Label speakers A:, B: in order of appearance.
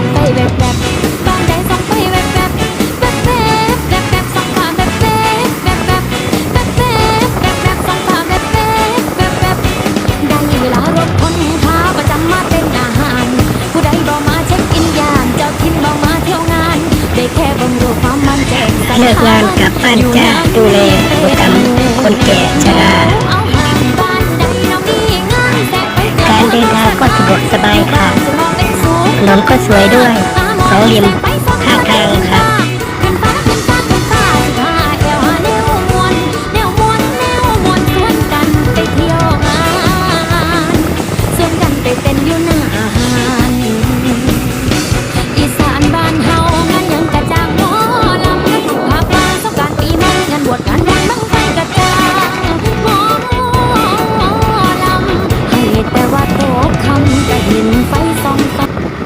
A: ส่องไปแวบแบบบ้านใดส่องไปแวบแบบแบบแบบแบบแบบส่องผ่านแบบแบบแบบแบบแบบแบบแบบแบบส่องผ่านแบบแบบแบบแบบได้เวลารถคนขาประจำมาเป็นอาหาร ผู้ใดบอมาเช็คอินยานเจ้าทินบอมาเที่ยวงาน ได้แค่บังรูความมันแจ่มใส
B: เลิกงานกลับบ้านจ้าดูแลผู้ทำ นก็
A: ส
B: วยด้วย
A: สองเห
B: ลี่ยมข้างทางค่ะ